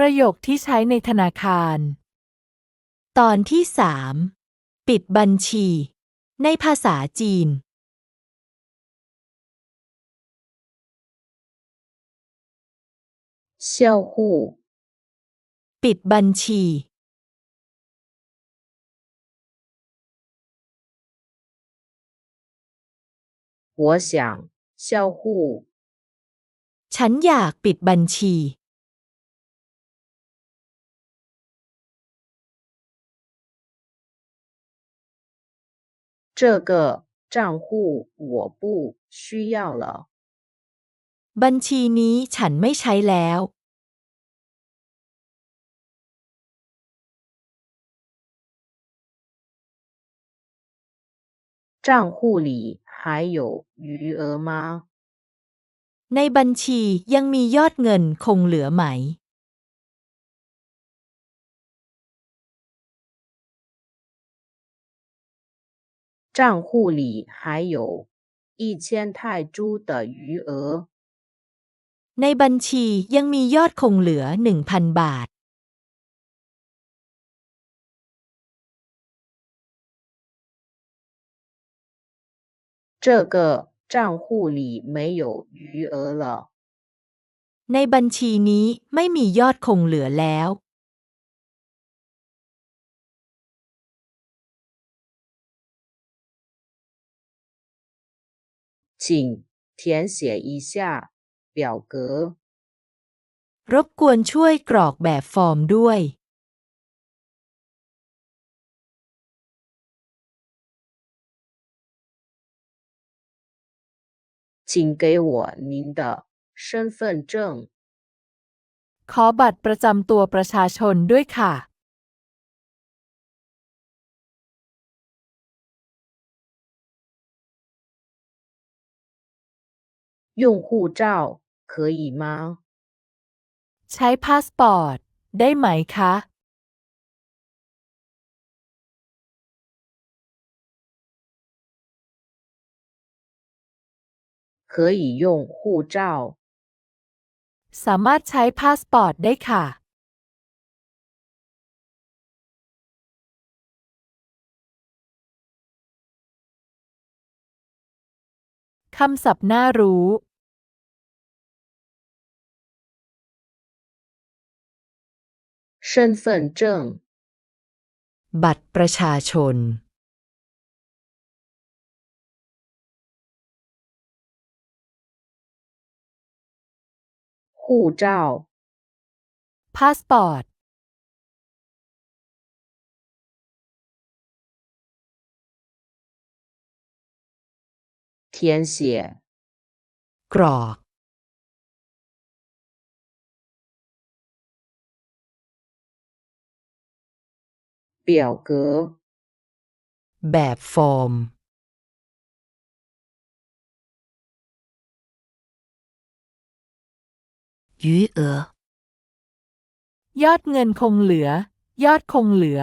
ประโยคที่ใช้ในธนาคาร ตอนที่สามปิดบัญชี ในภาษาจีน 销户、 ปิดบัญชี 我想销户、 ฉันอยากปิดบัญชี 这个账户我不需要了。 บัญชีนี้ฉันไม่ใช้แล้ว 账户里还有余额吗？ ในบัญชียังมียอดเงินคงเหลือไหม 账户里还有一千泰铢的余额。 ในบัญชียังมียอดคงเหลือหนึ่งพันบาท 这个账户里没有余额了。 ในบัญชีนี้ไม่มียอดคงเหลือแล้ว 请填写一下表格。 รบกวนช่วยกรอกแบบฟอร์มด้วย 请给我您的身份证。 ขอบัตรประจำตัวประชาชนด้วยค่ะ 用护照可以吗？ ใช้พาสปอร์ต ได้ไหมคะ 可以用护照。 สามารถใช้พาสปอร์ตได้ค่ะ คำศัพท์น่ารู้ 身份证、 บัตรประชาชน 护照、 พาสปอร์ต 填写 กรอก 表格。 แบบฟอร์ม 余额ยอดเงินคงเหลือ ยอดคงเหลือ